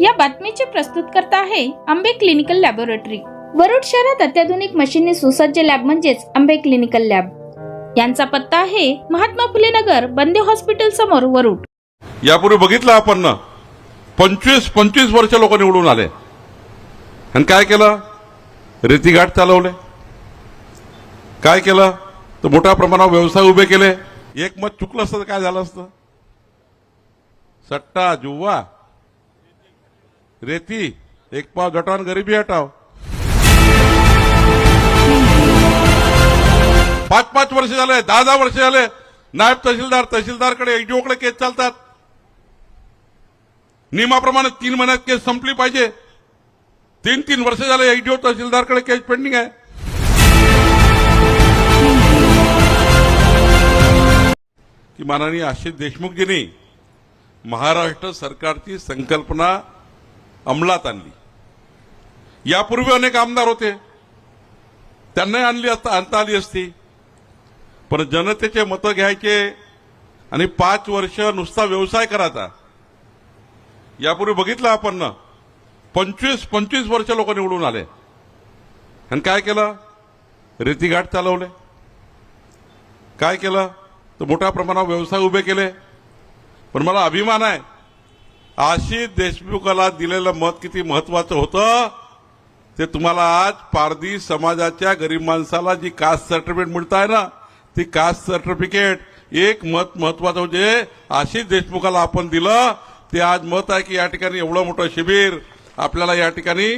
या बातमीचे प्रस्तुत करता आहे आंबे क्लिनिकल लॅबोरेटरी. वरुड शहरात अत्याधुनिक मशीनने सुसज्ज लॅब म्हणजेच आंबे क्लिनिकल लॅब. यांचा पत्ता आहे महात्मा फुले नगर बंदे हॉस्पिटल समोर वरुड. यापूर्वी बघितलं आपण ना? पंचवीस पंचवीस वर्ष लोक निवडून आले. आणि काय केलं? रेतीघाट चालवले. काय केलं? तर मोठ्या प्रमाणावर व्यवसाय उभे केले. एक मत चुकलं असतं तर काय झालं असतं? सट्टा जुवा रेती एक पाव जटाव गरिबी हटाव. पाच पाच वर्ष झाले दहा दहा वर्ष झाले नायब तहसीलदार तहसीलदारकडे एचडीओकडे केस चालतात. नियमाप्रमाणे तीन महिन्यात केस संपली पाहिजे. तीन तीन वर्ष झाले एचडीओ तहसीलदारकडे केस पेंडिंग आहे. की माननीय आशिष देशमुखजींनी महाराष्ट्र सरकारची संकल्पना अंमलात आणली. यापूर्वी अनेक आमदार होते. त्यांनाही आणली असता आणता आली असती. पण जनतेचे मतं घ्यायचे आणि पाच वर्ष नुसता व्यवसाय करायचा. यापूर्वी बघितलं आपण ना पंचवीस पंचवीस वर्ष लोक निवडून आले. आणि काय केलं? रेतीघाट चालवले. काय केलं? तर मोठ्या प्रमाणावर व्यवसाय उभे केले. पण मला अभिमान आहे आशिष देशमुखाला दिलेलं मत किती महत्वाचं होतं? ते तुम्हाला आज पारधी समाजाच्या गरीब माणसाला जी कास्ट सर्टिफिकेट मिळत आहे ना ती कास्ट सर्टिफिकेट एक मत महत्वाचं म्हणजे आशिष देशमुखाला आपण दिलं. ते आज मत आहे की या ठिकाणी एवढं मोठं शिबिर आपल्याला या ठिकाणी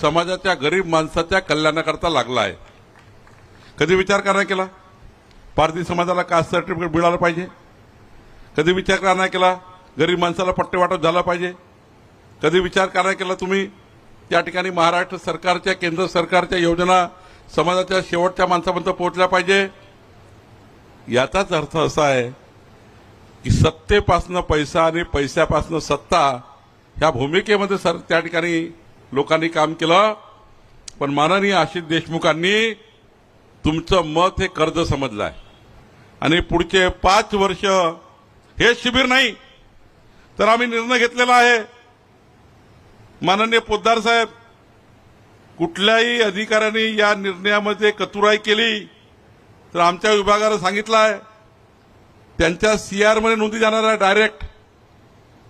समाजाच्या गरीब माणसाच्या कल्याणाकरता लागलं आहे कधी विचार का नाही केला? पारधी समाजाला कास्ट सर्टिफिकेट मिळालं पाहिजे. कधी विचार का नाही केला? गरीब माणसाला पट्टे वाटप झाला पाहिजे. कधी विचार करायला केला तुम्ही? त्या ठिकाणी महाराष्ट्र सरकारच्या केंद्र सरकारच्या योजना समाजाच्या शेवटच्या माणसापर्यंत पोहोचल्या पाहिजे. याचाच अर्थ असा आहे की सत्तेपासनं पैसा आणि पैशापासनं सत्ता ह्या भूमिकेमध्ये सर त्या ठिकाणी लोकांनी काम केलं. पण माननीय आशिष देशमुखांनी तुमचं मत हे कर्ज समजलं आहे आणि पुढचे पाच वर्ष हे शिबिर नाही. तर आम्ही निर्णय घेतलेला आहे. माननीय पोद्दार साहेब कुठल्याही अधिकाऱ्यांनी या निर्णयामध्ये कतुराई केली तर आमच्या विभागाला सांगितलं आहे. त्यांच्या सीआरमध्ये नोंदी जाणार आहे डायरेक्ट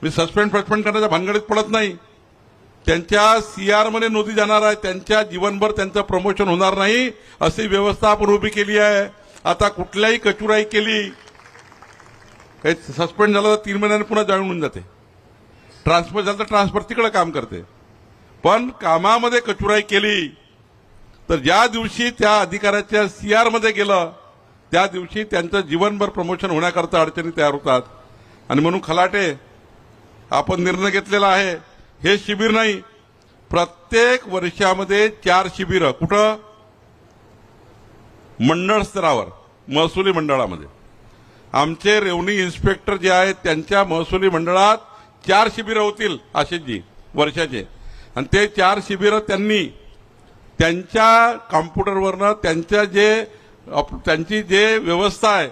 मी सस्पेंड सस्पेंड करण्याच्या भानगडीत पडत नाही. त्यांच्या सीआरमध्ये नोंदी जाणार आहे. त्यांच्या जीवनभर त्यांचं प्रमोशन होणार नाही अशी व्यवस्था आपण उभी केली आहे. आता कुठल्याही कचुराई केली काही सस्पेंड झालं तर तीन महिन्याने पुन्हा जॉईन होऊन जाते. ट्रान्सफर झालं तर ट्रान्सफर तिकडे काम करते. पण कामामध्ये कचुराई केली तर ज्या दिवशी त्या अधिकाऱ्याच्या सीआरमध्ये गेलं त्या दिवशी त्यांचं जीवनभर प्रमोशन होण्याकरता अडचणी तयार होतात. आणि म्हणून खलाटे आपण निर्णय घेतलेला आहे. हे शिबिर नाही. प्रत्येक वर्षामध्ये चार शिबिरं. कुठं? मंडळ स्तरावर महसुली मंडळामध्ये. आमचे रेव्हन्यू इन्स्पेक्टर जे आहेत त्यांच्या महसुली मंडळात चार शिबिरं होतील आशिषजी वर्षाचे. आणि ते चार शिबिरं त्यांनी त्यांच्या कॉम्प्युटरवरनं त्यांच्या जे अप- त्यांची जे व्यवस्था आहे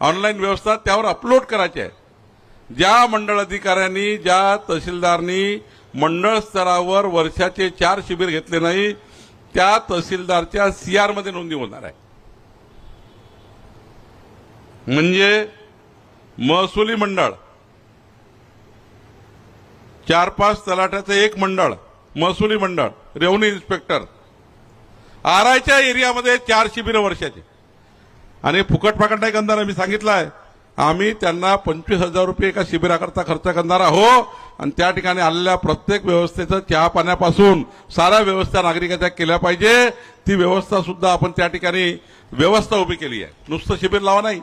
ऑनलाईन व्यवस्था त्यावर अपलोड करायची आहे. ज्या मंडळ अधिकाऱ्यांनी ज्या तहसीलदारनी मंडळ स्तरावर वर्षाचे चार शिबिर घेतले नाही त्या तहसीलदारच्या सीआरमध्ये नोंदी होणार आहे. म्हणजे महसुली मंडळ. चार पाच तलाट्याचं एक मंडळ महसुली मंडळ रेव्हन्यू इन्स्पेक्टर. आरायच्या एरियामध्ये चार शिबिरं वर्षाचे. आणि फुकट फाकट नाही करणार मी सांगितलं आहे आम्ही त्यांना पंचवीस हजार रुपये एका शिबिराकरता खर्च करणार आहो आणि त्या ठिकाणी आलेल्या प्रत्येक व्यवस्थेचं चहा पाण्यापासून साऱ्या व्यवस्था नागरिकाच्या केल्या पाहिजे. ती व्यवस्था सुद्धा आपण त्या ठिकाणी व्यवस्था उभी केली आहे. नुसतं शिबिर लावा नाही.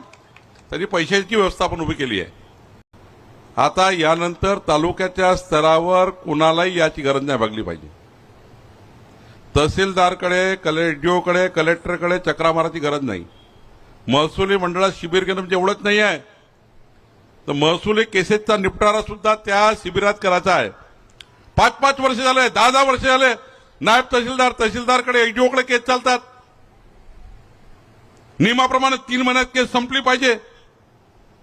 त्यांनी पैशाची व्यवस्था आपण उभी केली आहे. आता यानंतर तालुक्याच्या स्तरावर कुणालाही याची गरज नाही भागली पाहिजे. तहसीलदारकडे कलेक्टरकडे कलेक्टरकडे चक्रा मारायची गरज नाही. महसुली मंडळात शिबिर घेणं म्हणजे एवढंच नाही आहे. तर महसुली केसेसचा निपटारा सुद्धा त्या शिबिरात करायचा आहे. पाच पाच वर्ष झाले दहा दहा वर्ष झाले नायब तहसीलदार तहसीलदारकडे एडीओकडे केस चालतात. नियमाप्रमाणे तीन महिन्यात केस संपली पाहिजे.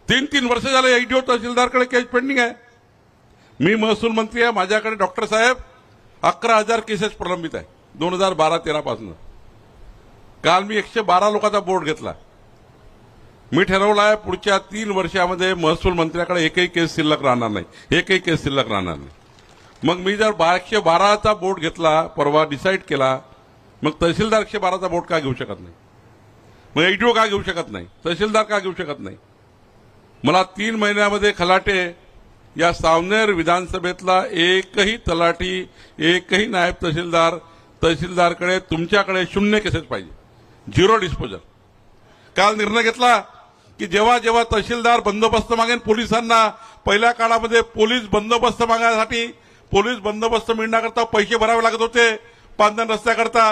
तीन तीन वर्ष झाले एचडीओ तहसीलदारकडे केस पेंडिंग आहे. मी महसूल मंत्री आहे माझ्याकडे डॉक्टर साहेब अकरा हजार केसेस प्रलंबित आहे दोन हजार बारा तेरापासून काल मी एकशे बारा लोकांचा बोर्ड घेतला. मी ठरवलं आहे पुढच्या तीन वर्षामध्ये महसूल मंत्र्याकडे एकही केस शिल्लक राहणार नाही. एकही केस शिल्लक राहणार नाही. मग मी जर बा- एकशे बाराचा बोर्ड घेतला परवा डिसाईड केला मग तहसीलदार एकशे बाराचा बोर्ड का घेऊ शकत नाही? मग एडीओ का घेऊ शकत नाही? तहसीलदार का घेऊ शकत नाही? मला तीन महिन्यामध्ये खलाटे. या सावनेर विधानसभेतला एकही तलाठी एकही नायब तहसीलदार तहसीलदारकडे तुमच्याकडे शून्य केसेस पाहिजे. Zero disposal. काल निर्णय घेतला की जेव्हा जेव्हा तहसीलदार बंदोबस्त मागेन पोलिसांना पहिल्या काळामध्ये पोलीस बंदोबस्त मागण्यासाठी पोलीस बंदोबस्त मिळण्याकरता पैसे भरावे लागत होते पांधन रस्त्याकरता.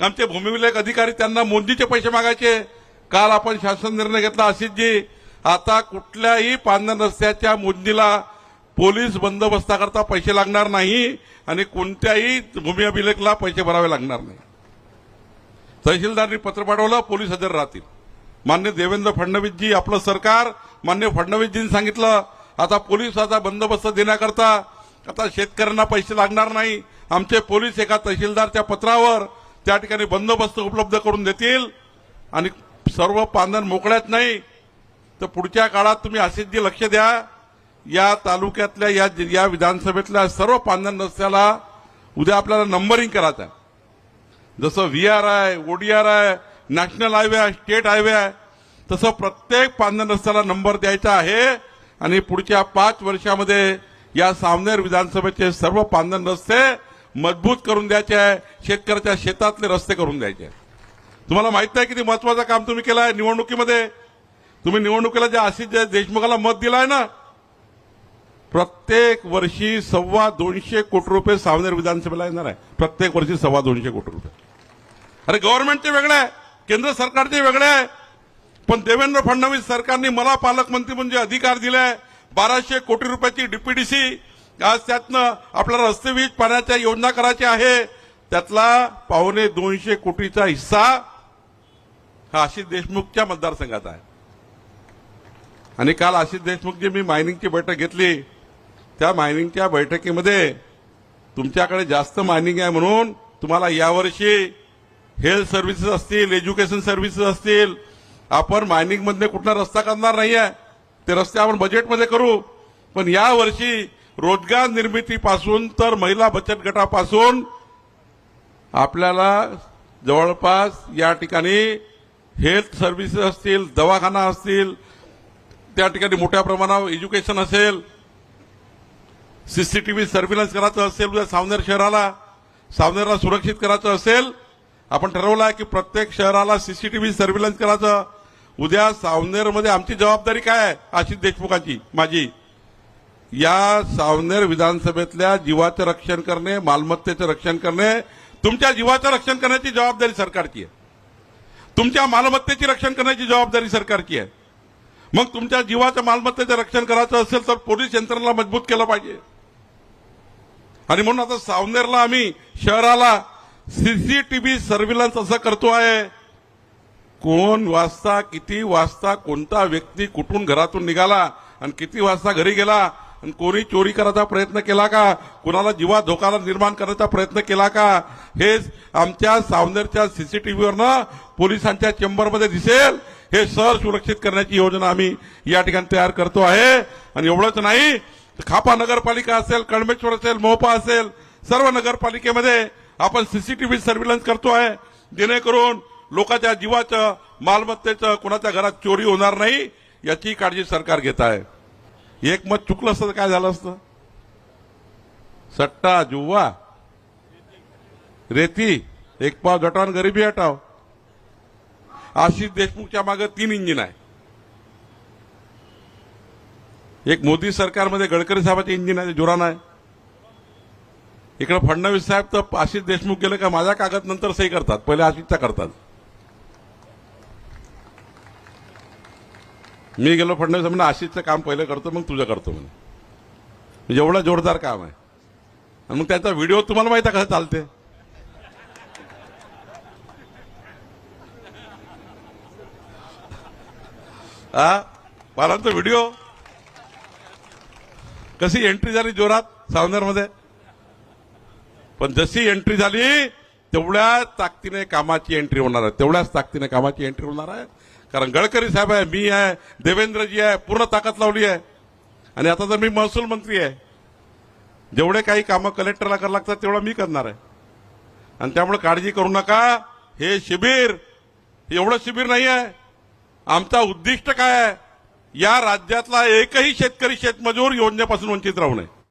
आमचे भूमिविलेख अधिकारी त्यांना मोदीचे पैसे मागायचे. काल आपण शासन निर्णय घेतला आशिषजी आता कुठल्याही पांधन रस्त्याच्या मोजणीला पोलीस बंदोबस्ताकरता पैसे लागणार नाही आणि कोणत्याही भूमी अभिलेखला पैसे भरावे लागणार नाही. तहसीलदारांनी पत्र पाठवलं पोलीस हजर राहतील. मान्य देवेंद्र फडणवीसजी आपलं सरकार मान्य फडणवीसजींनी सांगितलं आता पोलिसाचा बंदोबस्त देण्याकरता आता शेतकऱ्यांना पैसे लागणार नाही. आमचे पोलीस एका तहसीलदारच्या पत्रावर त्या ठिकाणी बंदोबस्त उपलब्ध करून देतील. आणि सर्व पांधन मोकळ्यात नाही तर पुढच्या काळात तुम्ही असेच लक्ष द्या. या तालुक्यातल्या या या विधानसभेतल्या सर्व पांधन रस्त्याला उद्या आपल्याला नंबरिंग करायचं आहे. जसं व्ही आर आहे ओडीआर आहे नॅशनल हायवे आहे स्टेट हायवे आहे तसं प्रत्येक पांधन रस्त्याला नंबर द्यायचा आहे. आणि पुढच्या पाच वर्षामध्ये या सावनेर विधानसभेचे सर्व पांधन रस्ते मजबूत करून द्यायचे आहे. शेतकऱ्याच्या शेतातले रस्ते करून द्यायचे आहे तुम्हाला माहीत आहे किती महत्वाचं काम तुम्ही केलं आहे निवडणुकीमध्ये? तुम्ही निवडणुकीला ज्या आशिष देशमुखाला मत दिलाय ना प्रत्येक वर्षी सव्वा दोनशे कोटी रुपये सावनेर विधानसभेला येणार आहे. प्रत्येक वर्षी सव्वा दोनशे कोटी रुपये. अरे गव्हर्नमेंटचे वेगळे आहे. केंद्र सरकारचे वेगळे आहे. पण देवेंद्र फडणवीस सरकारने मला पालकमंत्री म्हणजे अधिकार दिलाय बाराशे कोटी रुपयाची डीपीडीसी आज त्यातनं आपल्याला रस्ते वीज पाण्याच्या योजना करायच्या आहे. त्यातला पावणे दोनशे कोटीचा हिस्सा हा आशिष देशमुखच्या मतदारसंघात आहे. आणि काल आशिष देशमुखजी मी मायनिंगची बैठक घेतली. त्या मायनिंगच्या बैठकीमध्ये तुमच्याकडे जास्त मायनिंग आहे म्हणून तुम्हाला यावर्षी हेल्थ सर्व्हिसेस असतील एज्युकेशन सर्व्हिसेस असतील आपण मायनिंगमधले कुठला रस्ता करणार आहे ते रस्ते आपण बजेटमध्ये करू. पण यावर्षी रोजगार निर्मितीपासून तर महिला बचत गटापासून आपल्याला जवळपास या ठिकाणी हेल्थ सर्व्हिसेस असतील दवाखाना असतील त्या ठिकाणी मोठ्या प्रमाणावर एज्युकेशन असेल सीसीटीव्ही सर्व्हिलन्स करायचं असेल उद्या सावनेर शहराला सावनेरला सुरक्षित करायचं असेल आपण ठरवलं आहे की प्रत्येक शहराला सीसीटीव्ही सर्व्हिलन्स करायचं. उद्या सावनेरमध्ये आमची जबाबदारी काय आहे? आशिष देशमुखांची माझी. या सावनेर विधानसभेतल्या जीवाचं रक्षण करणे मालमत्तेचं रक्षण करणे तुमच्या जीवाचं रक्षण करण्याची जबाबदारी सरकारची आहे. तुमच्या मालमत्तेची रक्षण करण्याची जबाबदारी सरकारची आहे. मग तुमच्या जीवाच्या मालमत्तेचं रक्षण करायचं असेल तर पोलीस यंत्रणेला मजबूत केलं पाहिजे. आणि म्हणून आता सावनेरला आम्ही शहराला सीसीटीव्ही सर्व्हिलन्स असं करतो आहे. कोण वाजता किती वाजता कोणता व्यक्ती कुठून घरातून निघाला आणि किती वाजता घरी गेला आणि कोणी चोरी करायचा प्रयत्न केला का? कोणाला जीवा धोकाला निर्माण करण्याचा प्रयत्न केला का? हे आमच्या सावनेरच्या सीसीटीव्हीवरनं पोलिसांच्या चेंबरमध्ये दिसेल. हे शहर सुरक्षित करण्याची योजना आम्ही या ठिकाणी तयार करतो आहे. आणि एवढंच नाही खापा नगरपालिका असेल कळमेश्वर असेल मोहपा असेल सर्व नगरपालिकेमध्ये आपण सीसीटीव्ही सर्व्हिलन्स करतो आहे. जेणेकरून लोकांच्या जीवाचं मालमत्तेचं कोणाच्या घरात चोरी होणार नाही याची काळजी सरकार घेत आहे. एक मत चुकलं असतं काय झालं असतं? सट्टा जुवा रेती एक पाव जटान गरिबी हटाव आशिष देशमुखच्या मागे तीन इंजिन आहे. एक मोदी सरकारमध्ये गडकरी साहेबाचे इंजिन आहे ते आहे. इकडे फडणवीस साहेब तर आशिष देशमुख गेले का माझ्या कागद नंतर सही करतात पहिले आशिषचा करतात. मी गेलो फडणवीस म्हणजे आशिषचं काम पहिलं करतो मग तुझं करतो म्हणे. म्हणजे एवढं जोरदार काम आहे. आणि मग त्याचा व्हिडिओ तुम्हाला माहिती आहे कसं चालते हा? मला व्हिडिओ कशी एंट्री झाली जोरात सावनेरमध्ये पण जशी एंट्री झाली तेवढ्याच ताकदीने कामाची एंट्री होणार आहे. तेवढ्याच ताकदीने कामाची एंट्री होणार आहे. कारण गडकरी साहेब आहे मी आहे देवेंद्रजी आहे पूर्ण ताकद लावली आहे. आणि आता तर मी महसूल मंत्री आहे जेवढे काही कामं कलेक्टरला करावं लागतात तेवढं मी करणार आहे. आणि त्यामुळे काळजी करू नका. हे शिबिर एवढं शिबिर नाही आहे आमचा उद्दिष्ट काय आहे? या राज्यातला एकही शेतकरी शेतमजूर योजनेपासून वंचित राहू नये.